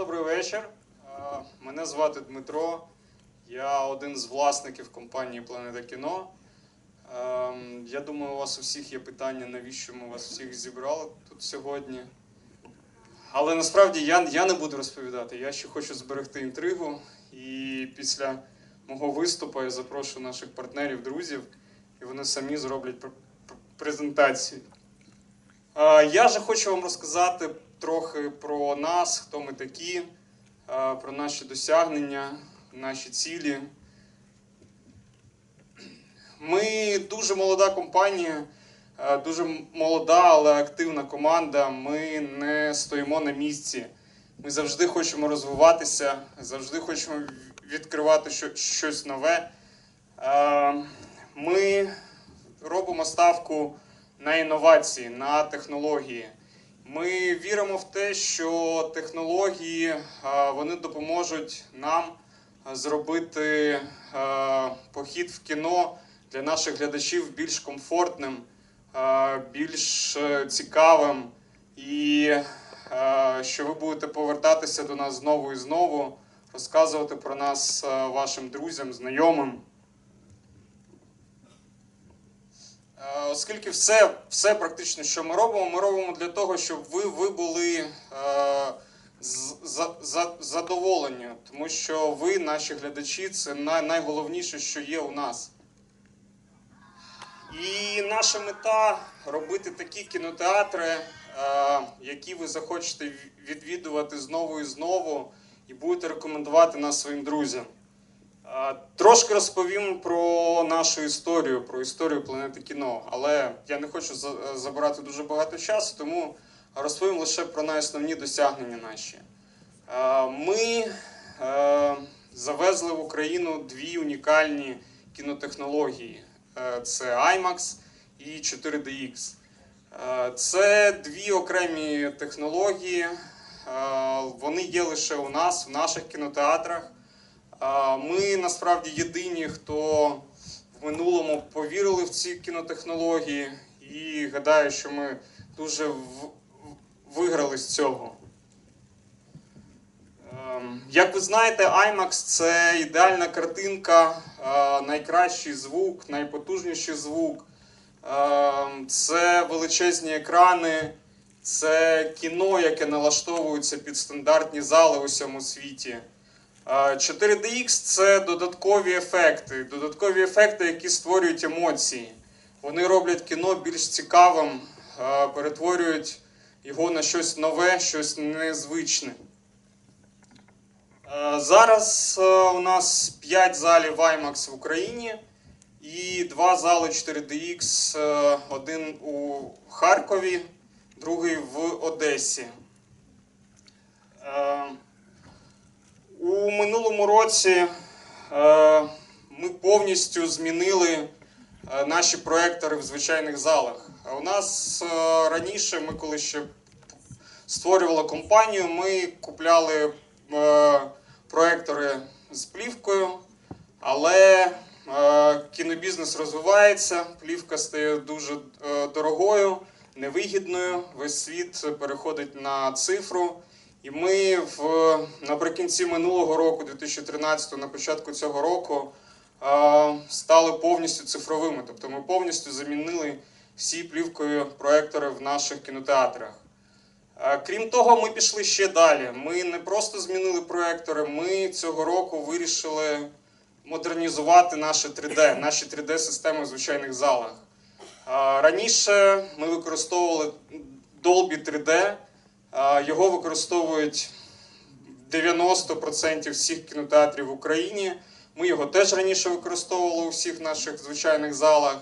добрий вечір. Мене звати Дмитро. Я один з власників компанії Планета Кіно. Ем, Я думаю, у вас у всіх є питання, навіщо ми вас всіх зібрали тут сьогодні. Але насправді я, я не буду розповідати. Я ще хочу зберегти інтригу. І після мого виступу я запрошу наших партнерів, друзів, і вони самі зроблять пр- пр- презентацію. Е, Я же хочу вам розказати трохи про нас, хто ми такі, е, про наші досягнення, наші цілі. Ми дуже молода компанія, е, дуже молода, але активна команда. Ми не стоїмо на місці. Ми завжди хочемо розвиватися, завжди хочемо відкривати щось нове. Е, Ми робимо ставку на інновації, на технології. Ми віримо в те, що технології е, вони допоможуть нам зробити е, похід в кіно для наших глядачів більш комфортним, е, більш цікавим, і що ви будете повертатися до нас знову і знову, розказувати про нас вашим друзям, знайомим. Е, Оскільки все, все практично, що ми робимо, ми робимо для того, щоб ви, ви були е, за, за, задоволені, тому що ви, наші глядачі, це най, найголовніше, що є у нас. І наша мета робити такі кінотеатри, е, які ви захочете відвідувати знову і знову, і будете рекомендувати нас своїм друзям. Трошки розповім про нашу історію, про історію планети кіно. Але я не хочу за- забирати дуже багато часу, тому розповім лише про найосновні досягнення наші. Ми е, завезли в Україну дві унікальні кінотехнології: Е, це IMAX і 4DX. Е, Це дві окремі технології. Вони є лише у нас, в наших кінотеатрах. Ми насправді єдині, хто в минулому повірили в ці кінотехнології, і гадаю, що ми дуже виграли з цього. Ем, Як ви знаєте, IMAX це ідеальна картинка, е, найкращий звук, найпотужніший звук. Ем, Це величезні екрани, це кіно, яке налаштовується під стандартні зали у всьому світі. Е, 4DX це додаткові ефекти, додаткові ефекти, які створюють емоції. Вони роблять кіно більш цікавим, перетворюють його на щось нове, щось незвичне. Зараз у нас 5 залів IMAX в Україні і 2 зали 4DX, е, один у Харкові, другий в Одесі. У минулому році е, ми повністю змінили е, наші проектори в звичайних залах. У нас е, раніше, ми коли ще створювали компанію, ми купляли проектори з плівкою, але кінобізнес розвивається, плівка стає дуже дорогою, невигідною. Весь світ переходить на цифру. І ми в, наприкінці минулого року, 2013, на початку цього року, стали повністю цифровими. Тобто ми повністю замінили всі плівкою проектори в наших кінотеатрах. Крім того, ми пішли ще далі. Ми не просто змінили проектори, ми цього року вирішили модернізувати наше 3D, наші 3D-системи в звичайних залах. Раніше ми використовували Dolby 3D. Е, Його використовують 90% всіх кінотеатрів в Україні. Ми його теж раніше використовували у всіх наших звичайних залах.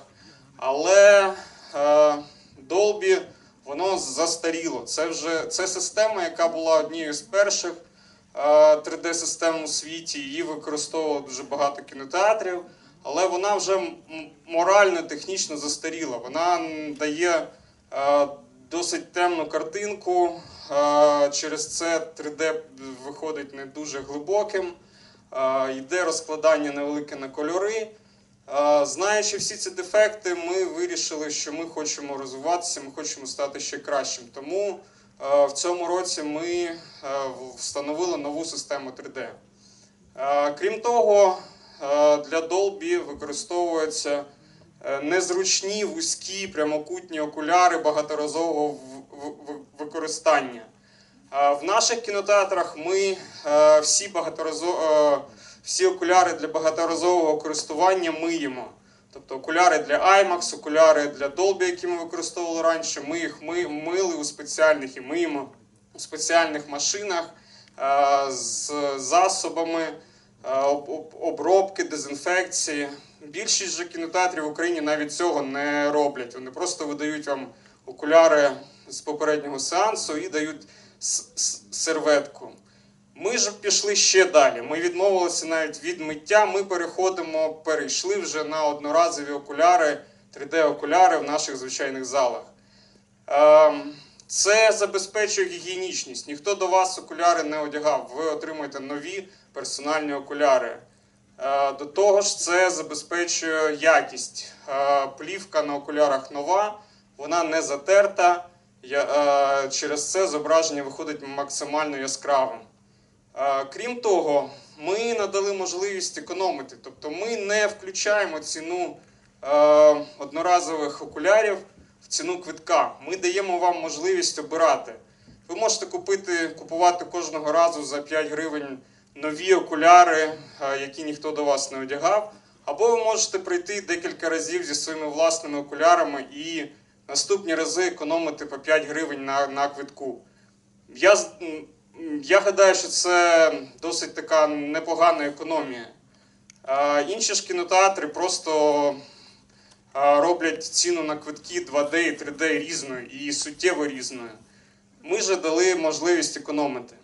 Але е, Dolby воно застаріло. Це вже це система, яка була однією з перших е, 3D-систем у світі. Її використовувало дуже багато кінотеатрів, але вона вже морально, технічно застаріла. Вона дає е, досить темну картинку. Через це 3D виходить не дуже глибоким. Йде розкладання невелике на кольори. Знаючи всі ці дефекти, ми вирішили, що ми хочемо розвиватися, ми хочемо стати ще кращим. Тому в цьому році ми встановили нову систему 3D. Е, Крім того, для Dolby використовуються е, незручні вузькі прямокутні окуляри багаторазового використання. В наших кінотеатрах ми е, всі, е, всі окуляри для багаторазового користування миємо. Тобто окуляри для IMAX, окуляри для Dolby, які ми використовували раніше, ми їх ми мили у спеціальних і миємо у спеціальних машинах е, з засобами об- об- обробки, дезінфекції. Більшість же кінотеатрів в Україні навіть цього не роблять. Вони просто видають вам окуляри з попереднього сеансу і дають серветку. Ми ж пішли ще далі. Ми відмовилися навіть від миття. Ми переходимо, перейшли вже на одноразові окуляри, 3D-окуляри в наших звичайних залах. Ем, Це забезпечує гігієнічність. Ніхто до вас окуляри не одягав. Ви отримуєте нові персональні окуляри. Е, До того ж, це забезпечує якість. Е, Плівка на окулярах нова, вона не затерта. Я- е, Через це зображення виходить максимально яскравим. Е, Крім того, ми надали можливість економити. Тобто ми не включаємо ціну е, одноразових окулярів в ціну квитка. Ми даємо вам можливість обирати. Ви можете купити, купувати кожного разу за 5 гривень нові окуляри, які ніхто до вас не одягав. Або ви можете прийти декілька разів зі своїми власними окулярами і наступні рази економити по 5 гривень на, на квитку. Я, я гадаю, що це досить така непогана економія. А, інші ж кінотеатри просто а, роблять ціну на квитки 2D і 3D різною і суттєво різною. Ми же дали можливість економити.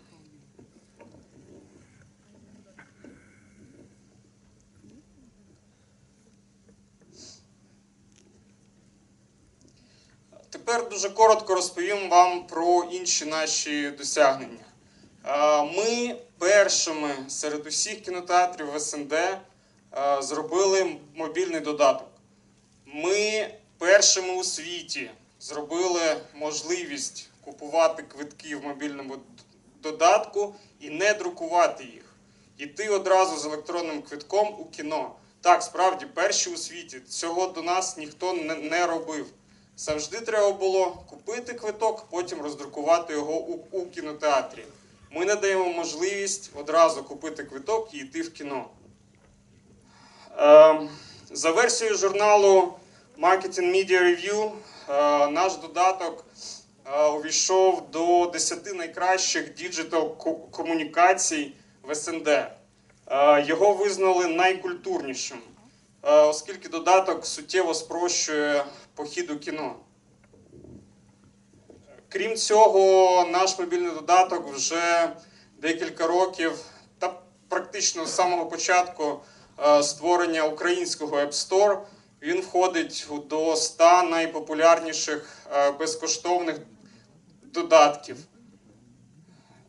Тепер дуже коротко розповім вам про інші наші досягнення. Ми першими серед усіх кінотеатрів в СНД зробили мобільний додаток. Ми першими у світі зробили можливість купувати квитки в мобільному додатку і не друкувати їх. Іти одразу з електронним квитком у кіно. Так, справді, перші у світі. Цього до нас ніхто не робив. Завжди треба було купити квиток, потім роздрукувати його у, у кінотеатрі. Ми надаємо можливість одразу купити квиток і йти в кіно. Е, за версією журналу Marketing Media Review, е, наш додаток е, увійшов до 10 найкращих діджитал комунікацій в СНД. Е, Його визнали найкультурнішим, оскільки додаток суттєво спрощує похід у кіно. Крім цього, наш мобільний додаток вже декілька років та практично з самого початку е, створення українського App Store він входить до 100 найпопулярніших е, безкоштовних додатків.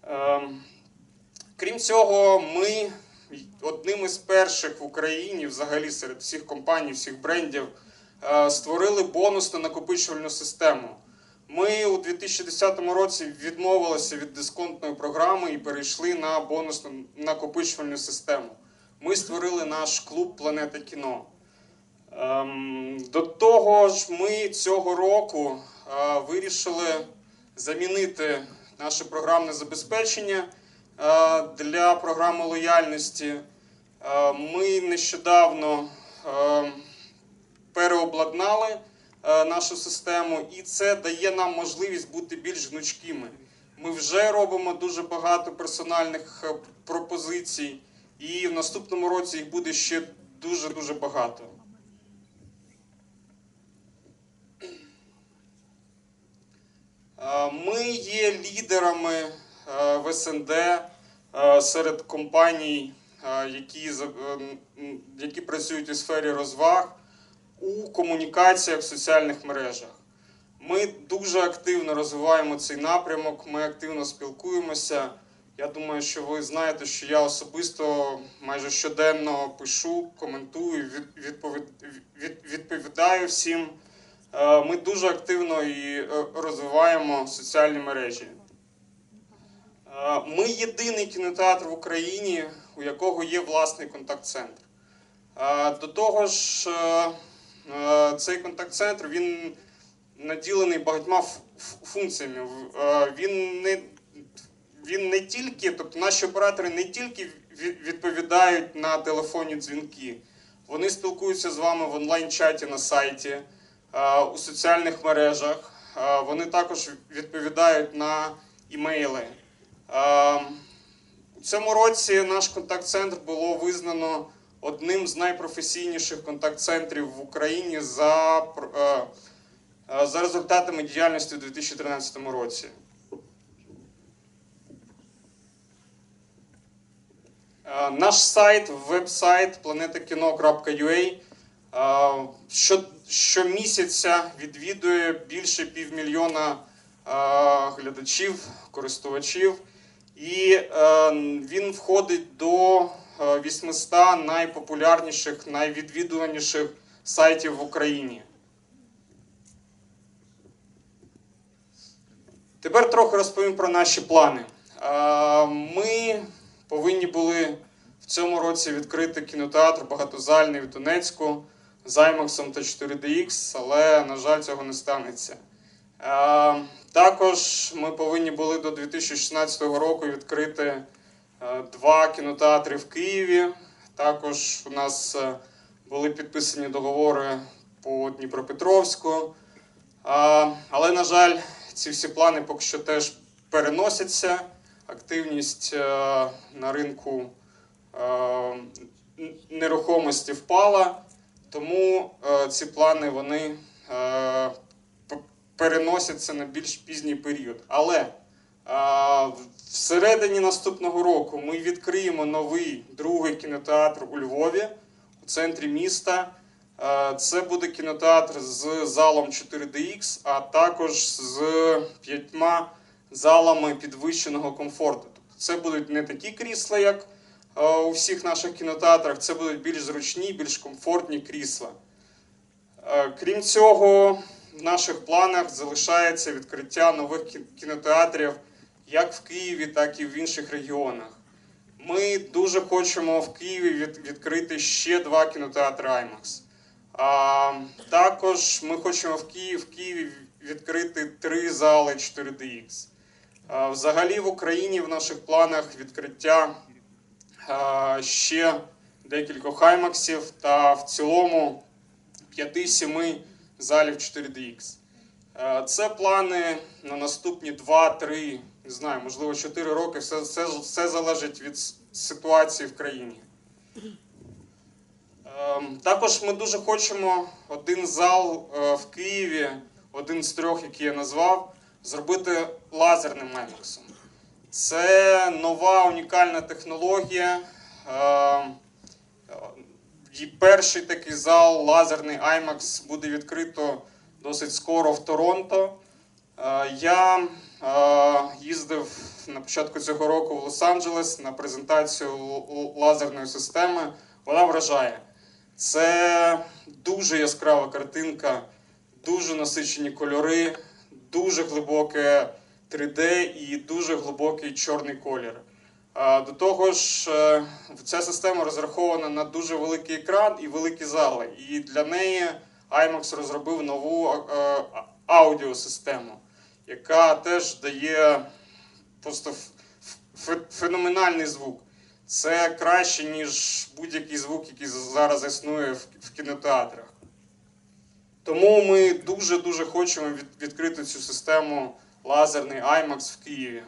Ем, Крім цього, ми одним із перших в Україні, взагалі серед всіх компаній, всіх брендів, е, створили бонусну накопичувальну систему. Ми у 2010 році відмовилися від дисконтної програми і перейшли на бонусну накопичувальну систему. Ми створили наш клуб Планета кіно. Ем, До того ж, ми цього року е, вирішили замінити наше програмне забезпечення е, для програми лояльності. Е, Ми нещодавно е, переобладнали е, нашу систему, і це дає нам можливість бути більш гнучкими. Ми вже робимо дуже багато персональних пропозицій, і в наступному році їх буде ще дуже дуже багато. Ми є лідерами в СНД серед компаній, які, за- е, які працюють у сфері розваг у комунікаціях в соціальних мережах. Ми дуже активно розвиваємо цей напрямок, ми активно спілкуємося. Я думаю, що ви знаєте, що я особисто майже щоденно пишу, коментую, від- відповідаю всім. Е, Ми дуже активно і е, розвиваємо соціальні мережі. Е, Ми єдиний кінотеатр в Україні, у якого є власний контакт-центр. До того ж, е, е, цей контакт-центр він наділений багатьма функціями. Е, Він не, він не тільки, тобто наші оператори не тільки відповідають на телефонні дзвінки, вони спілкуються з вами в онлайн-чаті на сайті, у соціальних мережах. Вони також відповідають на імейли. Цьому році наш контакт-центр було визнано одним з найпрофесійніших контакт-центрів в Україні за, е, е, за результатами діяльності у 2013 році. Е, Наш сайт, веб-сайт planetakino.ua що, щомісяця відвідує більше півмільйона глядачів, користувачів, і е, він входить до е, 800 найпопулярніших, найвідвідуваніших сайтів в Україні. Тепер трохи розповім про наші плани. Е, Ми повинні були в цьому році відкрити кінотеатр багатозальний в Донецьку з IMAX та 4DX, але, на жаль, цього не станеться. Е, Також ми повинні були до 2016 року відкрити е, два кінотеатри в Києві. Також у нас е, були підписані договори по Дніпропетровську. Але, на жаль, ці всі плани поки що теж переносяться. Активність на ринку нерухомості впала, тому ці плани вони переносяться на більш пізній період. Але всередині наступного року ми відкриємо новий другий кінотеатр у Львові, у центрі міста. Це буде кінотеатр з залом 4DX, а також з п'ятьма залами підвищеного комфорту. Тобто це будуть не такі крісла, як у всіх наших кінотеатрах, це будуть більш зручні, більш комфортні крісла. Крім цього, в наших планах залишається відкриття нових кінотеатрів як в Києві, так і в інших регіонах. Ми дуже хочемо в Києві від- відкрити ще два кінотеатри IMAX. А, також ми хочемо в Києві, в Києві відкрити три зали 4DX. А, взагалі в Україні в наших планах відкриття а, ще декількох IMAXів та в цілому 5-7 залів 4DX. Е, Це плани на наступні 2-3, не знаю, можливо, 4 роки. Все, все, все залежить від ситуації в країні. Ем, Також ми дуже хочемо один зал е, в Києві, один з трьох, який я назвав, зробити лазерним IMAX. Це нова унікальна технологія. І перший такий зал, лазерний IMAX, буде відкрито досить скоро в Торонто. Е, Я е, їздив на початку цього року в Лос-Анджелес на презентацію лазерної системи. Вона вражає. Це дуже яскрава картинка, дуже насичені кольори, дуже глибоке 3D і дуже глибокий чорний колір. До того ж, е, ця система розрахована на дуже великий екран і великі зали. І для неї IMAX розробив нову е, аудіосистему, яка теж дає просто феноменальний звук. Це краще, ніж будь-який звук, який зараз існує в кінотеатрах. Тому ми дуже-дуже хочемо відкрити цю систему лазерний IMAX в Києві.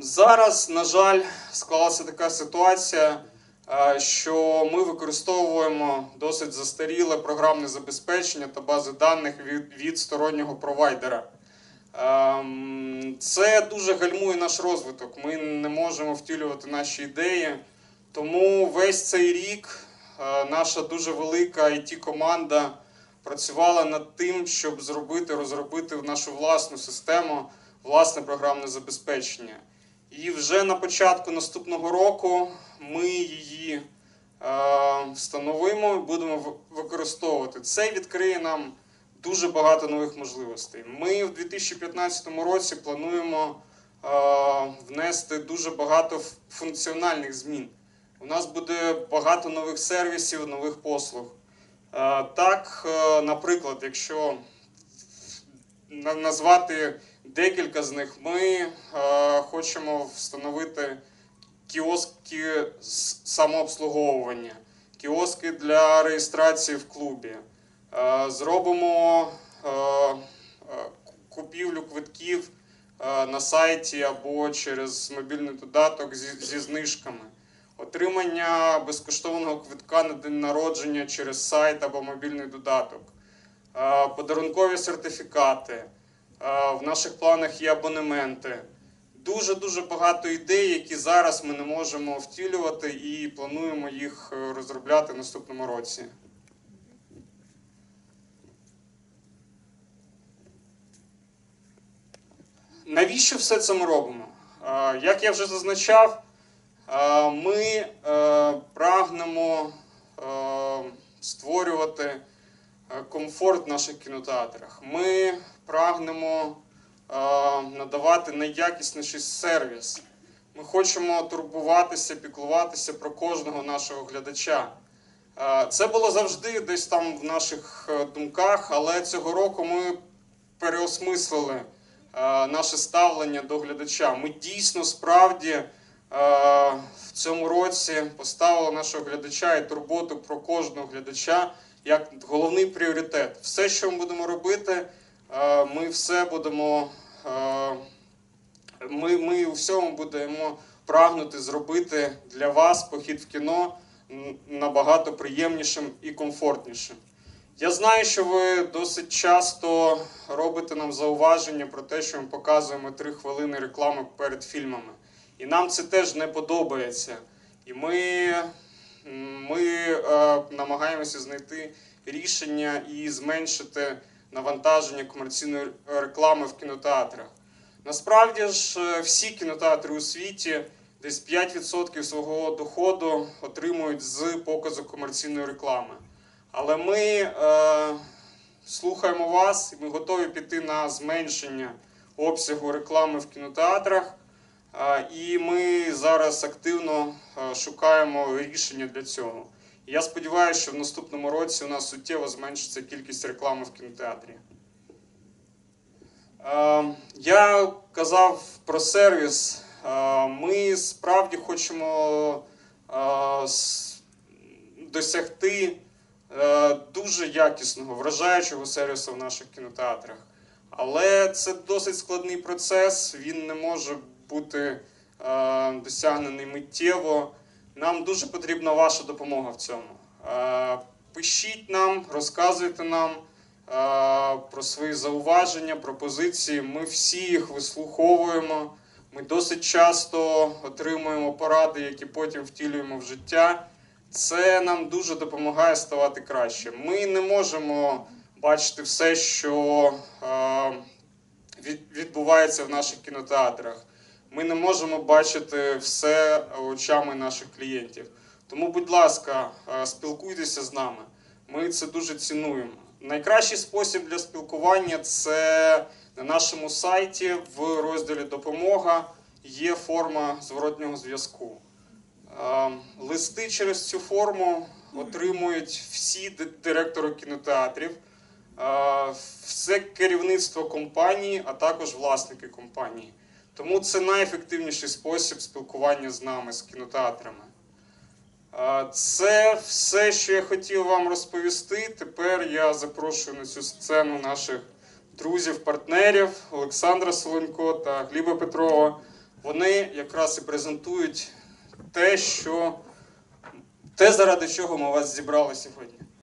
Зараз, на жаль, склалася така ситуація, е, що ми використовуємо досить застаріле програмне забезпечення та бази даних від, від стороннього провайдера. Ем, Це дуже гальмує наш розвиток. Ми не можемо втілювати наші ідеї. Тому весь цей рік е, наша дуже велика it команда працювала над тим, щоб зробити, розробити нашу власну систему, власне програмне забезпечення. І вже на початку наступного року ми її е, встановимо і будемо використовувати. Це відкриє нам дуже багато нових можливостей. Ми в 2015 році плануємо е, внести дуже багато функціональних змін. У нас буде багато нових сервісів, нових послуг. Е, Так, наприклад, якщо назвати декілька з них, ми е, хочемо встановити кіоски з самообслуговування, кіоски для реєстрації в клубі. Е, Зробимо е, купівлю квитків на сайті або через мобільний додаток зі, знижками. Отримання безкоштовного квитка на день народження через сайт або мобільний додаток. Подарункові сертифікати. Е, В наших планах є абонементи. Дуже дуже багато ідей, які зараз ми не можемо втілювати, і плануємо їх е, розробляти в наступному році. Навіщо все це ми робимо? Е, Як я вже зазначав, ми прагнемо створювати комфорт в наших кінотеатрах. Ми прагнемо е, надавати найякісніший сервіс. Ми хочемо турбуватися, піклуватися про кожного нашого глядача. Е, Це було завжди десь там в наших е, думках, але цього року ми переосмислили наше ставлення до глядача. Ми дійсно справді в цьому році поставили нашого глядача і турботу про кожного глядача як головний пріоритет. Все, що ми будемо робити, ми все будемо. е, Ми, ми у всьому будемо прагнути зробити для вас похід в кіно набагато приємнішим і комфортнішим. Я знаю, що ви досить часто робите нам зауваження про те, що ми показуємо три хвилини реклами перед фільмами. І нам це теж не подобається. І ми, ми е, намагаємося знайти рішення і зменшити навантаження комерційної реклами в кінотеатрах. Насправді ж, е, всі кінотеатри у світі десь 5% свого доходу отримують з показу комерційної реклами. Але ми е, слухаємо вас, і ми готові піти на зменшення обсягу реклами в кінотеатрах. Е, і ми зараз активно е, шукаємо рішення для цього. Я сподіваюся, що в наступному році у нас суттєво зменшиться кількість реклами в кінотеатрі. Е, Я казав про сервіс. Е, Ми справді хочемо е, досягти дуже якісного, вражаючого сервісу в наших кінотеатрах. Але це досить складний процес, він не може бути досягнений миттєво. Нам дуже потрібна ваша допомога в цьому. Е, Пишіть нам, розказуйте нам е, про свої зауваження, пропозиції. Ми всі їх вислуховуємо. Ми досить часто отримуємо поради, які потім втілюємо в життя. Це нам дуже допомагає ставати краще. Ми не можемо бачити все, що е, відбувається в наших кінотеатрах. Ми не можемо бачити все очами наших клієнтів. Тому, будь ласка, е, спілкуйтеся з нами. Ми це дуже цінуємо. Найкращий спосіб для спілкування це на нашому сайті в розділі Допомога є форма зворотнього зв'язку. Е, Листи через цю форму отримують всі директори кінотеатрів, е, все керівництво компанії, а також власники компанії. Тому це найефективніший спосіб спілкування з нами, з кінотеатрами. Це все, що я хотів вам розповісти. Тепер я запрошую на цю сцену наших друзів, партнерів Олександра Солонько та Гліба Петрова. Вони якраз і презентують те, що те, заради чого ми вас зібрали сьогодні.